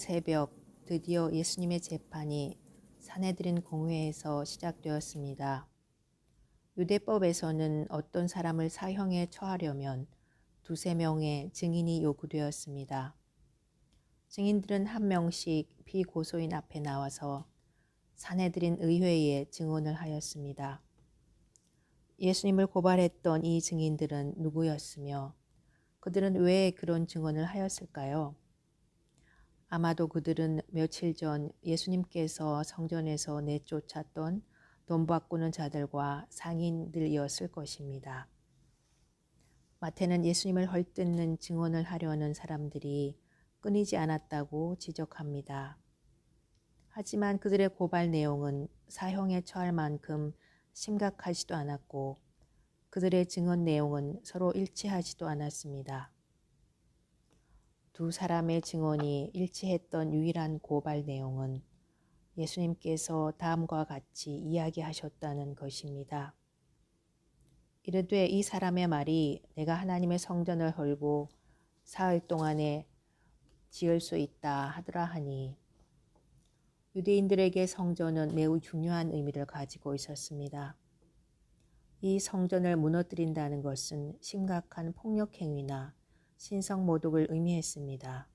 새벽 드디어 예수님의 재판이 사내들인 공회에서 시작되었습니다. 유대법에서는 어떤 사람을 사형에 처하려면 두세 명의 증인이 요구되었습니다. 증인들은 한 명씩 피고소인 앞에 나와서 사내들인 의회에 증언을 하였습니다. 예수님을 고발했던 이 증인들은 누구였으며 그들은 왜 그런 증언을 하였을까요? 아마도 그들은 며칠 전 예수님께서 성전에서 내쫓았던 돈 바꾸는 자들과 상인들이었을 것입니다. 마태는 예수님을 헐뜯는 증언을 하려는 사람들이 끊이지 않았다고 지적합니다. 하지만 그들의 고발 내용은 사형에 처할 만큼 심각하지도 않았고 그들의 증언 내용은 서로 일치하지도 않았습니다. 두 사람의 증언이 일치했던 유일한 고발 내용은 예수님께서 다음과 같이 이야기하셨다는 것입니다. 이르되 이 사람의 말이 내가 하나님의 성전을 헐고 사흘 동안에 지을 수 있다 하더라 하니 유대인들에게 성전은 매우 중요한 의미를 가지고 있었습니다. 이 성전을 무너뜨린다는 것은 심각한 폭력 행위나 신성 모독을 의미했습니다.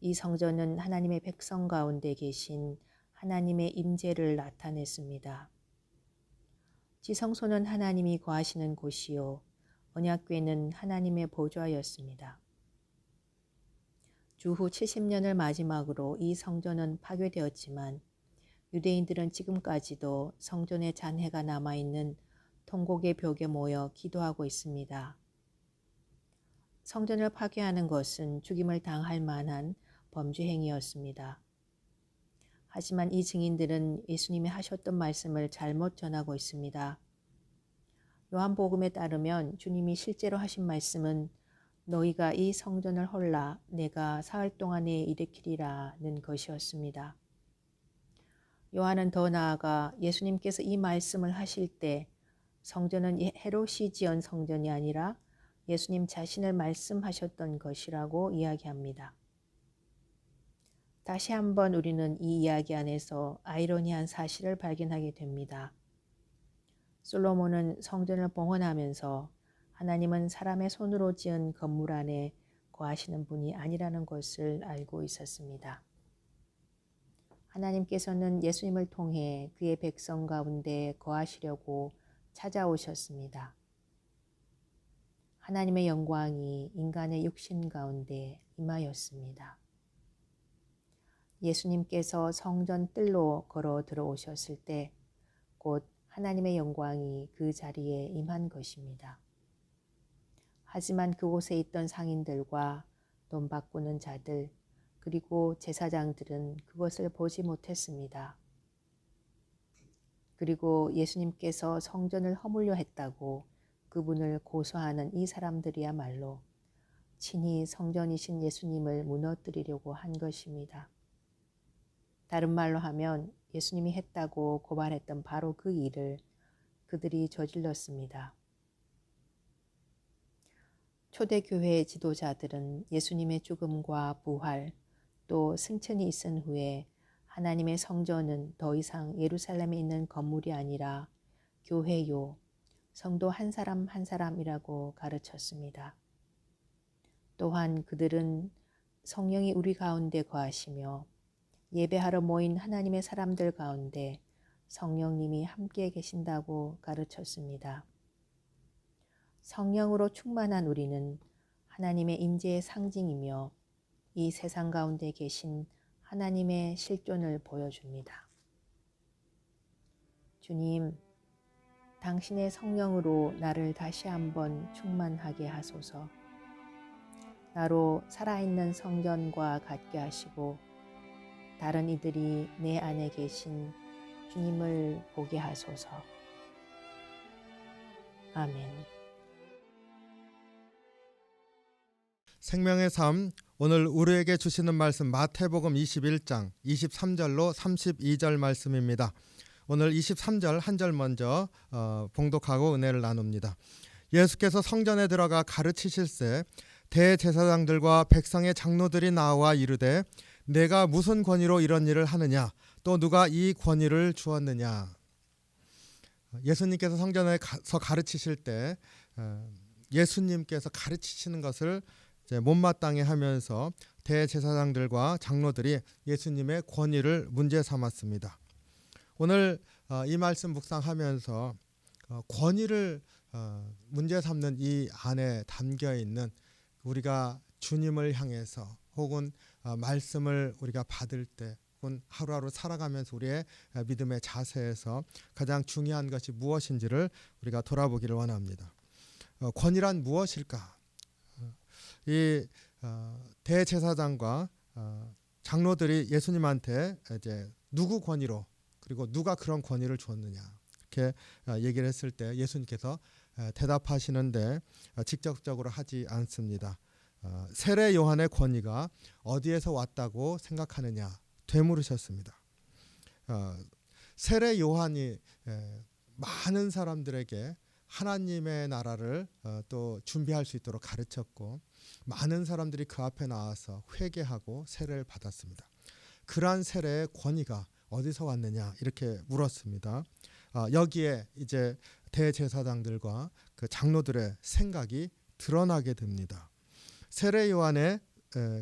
이 성전은 하나님의 백성 가운데 계신 하나님의 임재를 나타냈습니다. 지성소는 하나님이 거하시는 곳이요 언약궤는 하나님의 보좌였습니다. 주후 70년을 마지막으로 이 성전은 파괴되었지만 유대인들은 지금까지도 성전의 잔해가 남아있는 통곡의 벽에 모여 기도하고 있습니다. 성전을 파괴하는 것은 죽임을 당할 만한 범죄 행위였습니다. 하지만 이 증인들은 예수님이 하셨던 말씀을 잘못 전하고 있습니다. 요한복음에 따르면 주님이 실제로 하신 말씀은 너희가 이 성전을 헐라 내가 사흘 동안에 일으키리라는 것이었습니다. 요한은 더 나아가 예수님께서 이 말씀을 하실 때 성전은 지은 성전이 아니라 예수님 자신을 말씀하셨던 것이라고 이야기합니다. 다시 한번 우리는 이 이야기 안에서 아이러니한 사실을 발견하게 됩니다. 솔로몬은 성전을 봉헌하면서 하나님은 사람의 손으로 지은 건물 안에 거하시는 분이 아니라는 것을 알고 있었습니다. 하나님께서는 예수님을 통해 그의 백성 가운데 거하시려고 찾아오셨습니다. 하나님의 영광이 인간의 육신 가운데 임하였습니다. 예수님께서 성전 뜰로 걸어 들어오셨을 때 곧 하나님의 영광이 그 자리에 임한 것입니다. 하지만 그곳에 있던 상인들과 돈 바꾸는 자들 그리고 제사장들은 그것을 보지 못했습니다. 그리고 예수님께서 성전을 허물려 했다고 그분을 고소하는 이 사람들이야말로 친히 성전이신 예수님을 무너뜨리려고 한 것입니다. 다른 말로 하면 예수님이 했다고 고발했던 바로 그 일을 그들이 저질렀습니다. 초대교회 지도자들은 예수님의 죽음과 부활 또 승천이 있은 후에 하나님의 성전은 더 이상 예루살렘에 있는 건물이 아니라 교회요, 성도 한 사람 한 사람이라고 가르쳤습니다. 또한 그들은 성령이 우리 가운데 거하시며 예배하러 모인 하나님의 사람들 가운데 성령님이 함께 계신다고 가르쳤습니다. 성령으로 충만한 우리는 하나님의 임재의 상징이며 이 세상 가운데 계신 하나님의 실존을 보여줍니다. 주님, 당신의 성령으로 나를 다시 한번 충만하게 하소서. 나로 살아있는 성전과 같게 하시고 다른 이들이 내 안에 계신 주님을 보게 하소서. 아멘. 생명의 삶 오늘 우리에게 주시는 말씀 마태복음 21장 23절로 32절 말씀입니다. 오늘 23절 한 절 먼저 어, 봉독하고 은혜를 나눕니다. 예수께서 성전에 들어가 가르치실세 대제사장들과 백성의 장로들이 나와 이르되 내가 무슨 권위로 이런 일을 하느냐 또 누가 이 권위를 주었느냐 예수님께서 성전에서 가르치실 때 어, 예수님께서 가르치시는 것을 못마땅해 하면서 대제사장들과 장로들이 예수님의 권위를 문제 삼았습니다. 오늘 어, 이 말씀 묵상하면서 어, 권위를 어, 문제 삼는 이 안에 담겨 있는 우리가 주님을 향해서 혹은 어, 말씀을 우리가 받을 때 혹은 하루하루 살아가면서 우리의 어, 믿음의 자세에서 가장 중요한 것이 무엇인지를 우리가 돌아보기를 원합니다. 어, 권위란 무엇일까? 어, 이 어, 대제사장과 어, 장로들이 예수님한테 이제 누구 권위로 그리고 누가 그런 권위를 주었느냐 이렇게 어, 얘기를 했을 때 예수님께서 어, 대답하시는데 어, 직접적으로 하지 않습니다. 어, 세례 요한의 권위가 어디에서 왔다고 생각하느냐 되물으셨습니다. 어, 세례 요한이 에, 많은 사람들에게 하나님의 나라를 어, 또 준비할 수 있도록 가르쳤고 많은 사람들이 그 앞에 나와서 회개하고 세례를 받았습니다. 그러한 세례의 권위가 어디서 왔느냐 이렇게 물었습니다. 아, 여기에 이제 대제사장들과 그 장로들의 생각이 드러나게 됩니다. 세례 요한의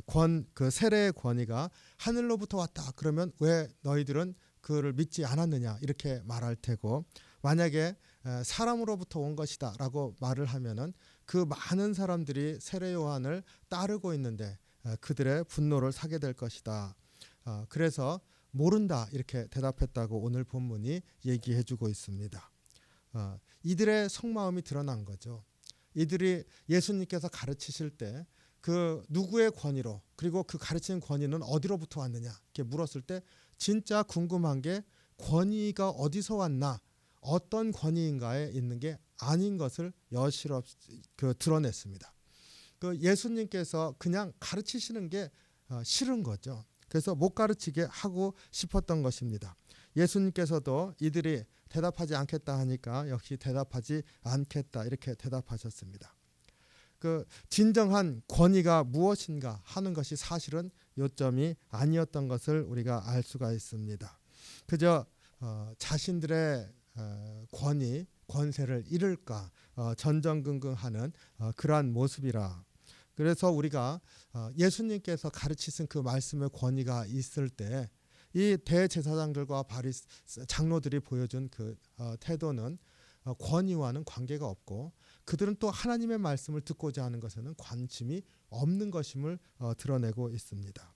권 그 세례의 권위가 하늘로부터 왔다. 그러면 왜 너희들은 그를 믿지 않았느냐 이렇게 말할 테고 만약에 에, 사람으로부터 온 것이다라고 말을 하면은 그 많은 사람들이 세례 요한을 따르고 있는데 에, 그들의 분노를 사게 될 것이다. 어, 그래서 모른다 이렇게 대답했다고 오늘 본문이 얘기해 주고 있습니다. 어, 이들의 속마음이 드러난 거죠. 이들이 예수님께서 가르치실 때 그 누구의 권위로 그리고 그 가르치는 권위는 어디로부터 왔느냐 이렇게 물었을 때 진짜 궁금한 게 권위가 어디서 왔나 어떤 권위인가에 있는 게 아닌 것을 여실없 그 드러냈습니다. 그 예수님께서 그냥 가르치시는 게 어, 싫은 거죠. 그래서 못 가르치게 하고 싶었던 것입니다. 예수님께서도 이들이 대답하지 않겠다 하니까 역시 대답하지 않겠다 이렇게 대답하셨습니다. 그 진정한 권위가 무엇인가 하는 것이 사실은 요점이 아니었던 것을 우리가 알 수가 있습니다. 그저 어, 자신들의 어, 권위 권세를 잃을까 어, 전전긍긍하는 어, 그러한 모습이라. 그래서 우리가 어, 예수님께서 가르치신 그 말씀의 권위가 있을 때 이 대제사장들과 바리 장로들이 보여준 그 어, 태도는 어, 권위와는 관계가 없고 그들은 또 하나님의 말씀을 듣고자 하는 것에는 관심이 없는 것임을 어, 드러내고 있습니다.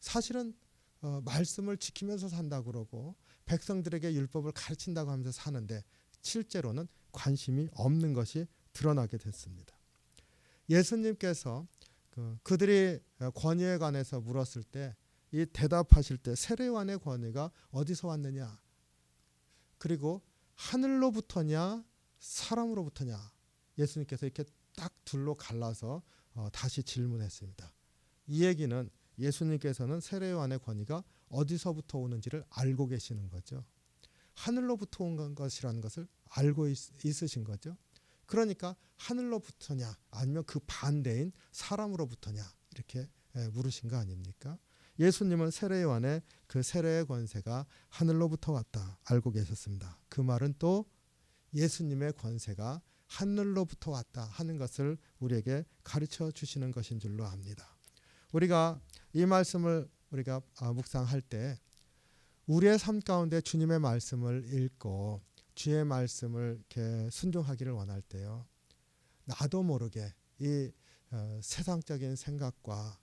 사실은 어, 말씀을 지키면서 산다 그러고 백성들에게 율법을 가르친다고 하면서 사는데 실제로는 관심이 없는 것이 드러나게 됐습니다. 예수님께서 그, 그들이 어, 권위에 관해서 물었을 때 이 대답하실 때 세례관의 권위가 어디서 왔느냐 그리고 하늘로부터냐 사람으로부터냐 예수님께서 이렇게 딱 둘로 갈라서 어, 다시 질문했습니다. 이 얘기는 예수님께서는 세례요한의 권위가 어디서부터 오는지를 알고 계시는 거죠. 하늘로부터 온 것이라는 것을 알고 있, 있으신 거죠. 그러니까 하늘로부터냐 아니면 그 반대인 사람으로부터냐 이렇게 에, 물으신 거 아닙니까? 예수님은 세례요한의 그 세례의 권세가 하늘로부터 왔다 알고 계셨습니다. 그 말은 또 예수님의 권세가 하늘로부터 왔다 하는 것을 우리에게 가르쳐 주시는 것인 줄로 압니다. 우리가 이 말씀을 우리가 아, 묵상할 때 우리의 삶 가운데 주님의 말씀을 읽고 주의 말씀을 이렇게 순종하기를 원할 때요. 나도 모르게 이 어, 세상적인 생각과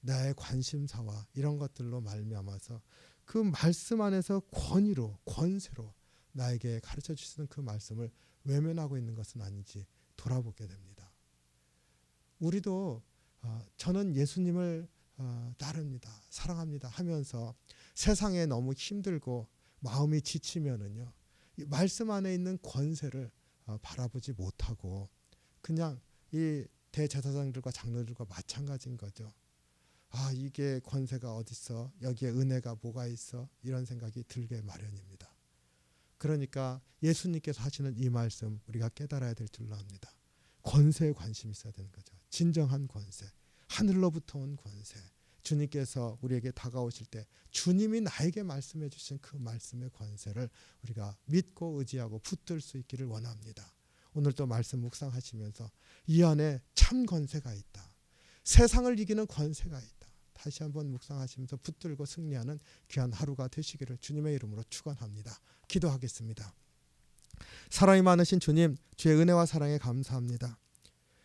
나의 관심사와 이런 것들로 말미암아서 그 말씀 안에서 권위로 권세로 나에게 가르쳐 주시는 그 말씀을 외면하고 있는 것은 아닌지 돌아보게 됩니다. 우리도 어, 저는 예수님을 어, 따릅니다. 사랑합니다. 하면서 세상에 너무 힘들고 마음이 지치면은요. 이 말씀 안에 있는 권세를 어, 바라보지 못하고 그냥 이 대제사장들과 장로들과 마찬가지인 거죠. 아 이게 권세가 어딨어? 여기에 은혜가 뭐가 있어? 이런 생각이 들게 마련입니다. 그러니까 예수님께서 하시는 이 말씀 우리가 깨달아야 될 줄로 압니다. 권세에 관심이 있어야 되는 거죠. 진정한 권세, 하늘로부터 온 권세. 주님께서 우리에게 다가오실 때 주님이 나에게 말씀해 주신 그 말씀의 권세를 우리가 믿고 의지하고 붙들 수 있기를 원합니다. 오늘 또 말씀 묵상하시면서 이 안에 참 권세가 있다. 세상을 이기는 권세가 있다. 다시 한번 묵상하시면서 붙들고 승리하는 귀한 하루가 되시기를 주님의 이름으로 축원합니다. 기도하겠습니다. 사랑이 많으신 주님, 주의 은혜와 사랑에 감사합니다.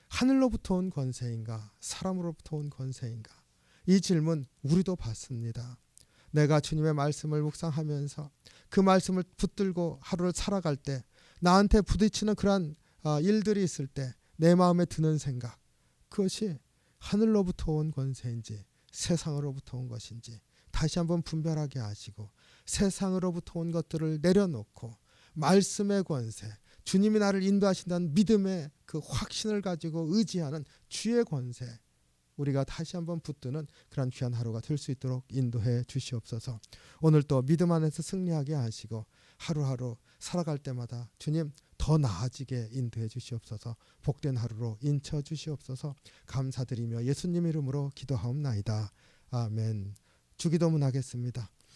하늘로부터 온 권세인가, 사람으로부터 온 권세인가? 이 질문 우리도 받습니다. 내가 주님의 말씀을 묵상하면서 그 말씀을 붙들고 하루를 살아갈 때 나한테 부딪히는 그러한 아, 일들이 있을 때 내 마음에 드는 생각 그것이 하늘로부터 온 권세인지 세상으로부터 온 것인지 다시 한번 분별하게 하시고 세상으로부터 온 것들을 내려놓고 말씀의 권세 주님이 나를 인도하신다는 믿음의 그 확신을 가지고 의지하는 주의 권세 우리가 다시 한번 붙드는 그런 귀한 하루가 될 수 있도록 인도해 주시옵소서. 오늘 또 믿음 안에서 승리하게 하시고 하루하루 살아갈 때마다 주님 더 나아지게 인도해 주시옵소서. 복된 하루로 인쳐 주시옵소서. 감사드리며 예수님 이름으로 기도하옵나이다. 아멘. 주기도문 하겠습니다.